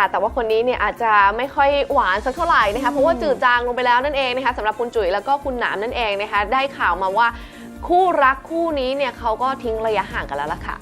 ค่ะ แต่ว่าคนนี้เนี่ยอาจจะไม่ค่อยหวานสักเท่าไหร่นะคะเพราะว่าจืดจางลงไปแล้วนั่นเองนะคะสำหรับคุณจุ๋ยแล้วก็คุณหนามนั่นเองนะคะได้ข่าวมาว่าคู่รักคู่นี้เนี่ยเขาก็ทิ้งระยะห่างกันแล้วล่ะค่ะ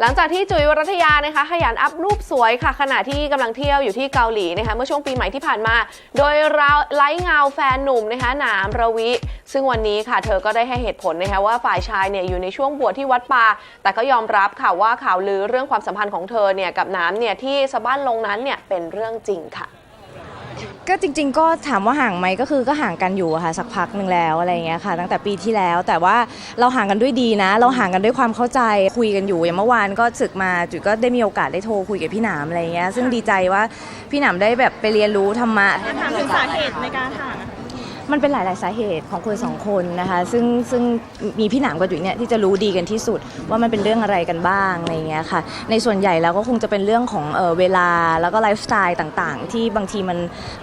หลังจากที่จุ๋ยวรัตยานะคะขยันอัพรูปสวยค่ะ ขณะที่กำลังเที่ยวอยู่ที่เกาหลีนะคะเมื่อช่วงปีใหม่ที่ผ่านมา โดยเราไล่เงาแฟนหนุ่มนะคะหนามระวิ ซึ่งวันนี้ค่ะ เธอก็ได้ให้เหตุผลนะคะว่าฝ่ายชายเนี่ยอยู่ในช่วงบวชที่วัดป่าแต่ก็ยอมรับค่ะว่าข่าวลือเรื่องความสัมพันธ์ของเธอเนี่ยกับหนามเนี่ยที่สะบ้านลงนั้นเนี่ยเป็นเรื่องจริงค่ะ ก็จริง ๆ ก็ถามว่าห่างไหมก็คือก็ห่างกันอยู่อะค่ะสักพักหนึ่งแล้วอะไรอย่างเงี้ยค่ะ ตั้งแต่ปีที่แล้วแต่ว่าเราห่างกันด้วยดีนะ เราห่างกันด้วยความเข้าใจคุยกันอยู่อย่างเมื่อวานก็ศึกมาจุ๋ยก็ได้มีโอกาสได้โทรคุยกับพี่หนามอะไรอย่างเงี้ยซึ่งดีใจว่าพี่หนามได้แบบไปเรียนรู้ธรรมะ ถามถึงสาเหตุในการห่างอะ มันเป็นหลาย ๆ สาเหตุของคนสองคนนะคะซึ่งซึ่งมีพี่หนามกับจุ๋ยเนี่ยที่จะรู้ดีกันที่สุดว่ามันเป็นเรื่องอะไรกันบ้างอะไรอย่างเงี้ยค่ะในส่วนใหญ่แล้วก็คงจะเป็นเรื่องของเออเวลาแล้วก็ไลฟ์สไตล์ต่าง ๆ ที่บางทีมัน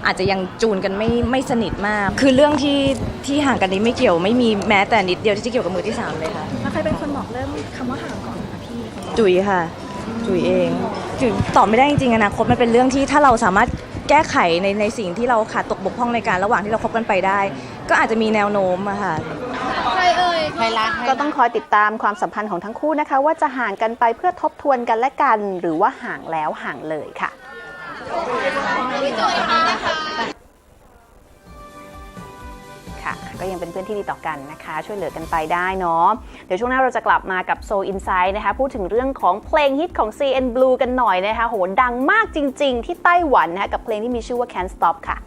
อาจจะยังจูนกันไม่ไม่สนิทมาก คือเรื่องที่ที่ห่างกันนี้ไม่เกี่ยวไม่มีแม้แต่นิดเดียวที่จะเกี่ยวกับมือที่สามเลยค่ะแล้วใครเป็นคนบอกเริ่มคำว่าห่างก่อนคะพี่จุ๋ยค่ะ จุ๋ยเองจุ๋ยตอบไม่ได้จริงๆอนาคตมันเป็นเรื่องที่ถ้าเราสามารถ แก้ไขในในสิ่งที่เราขาดตกบกพร่องในการระหว่างที่เราคบกันไปได้ ก็อาจจะมีแนวโน้มอะค่ะก็ต้องคอยติดตามความสัมพันธ์ของทั้งคู่นะคะ ว่าจะห่างกันไปเพื่อทบทวนกันและกัน หรือว่าห่างแล้วห่างเลยค่ะค่ะ ก็ยังเป็นเพื่อนที่ดีต่อกันนะคะ ช่วยเหลือกันไปได้เนาะเดี๋ยวช่วงหน้าเราจะกลับมากับ Soul Insight นะคะ พูดถึงเรื่องของเพลงฮิตของ CN Blue กันหน่อยนะคะโหดังมากจริง ๆ ที่ไต้หวันนะคะกับเพลงที่มีชื่อว่า Can't Stop ค่ะ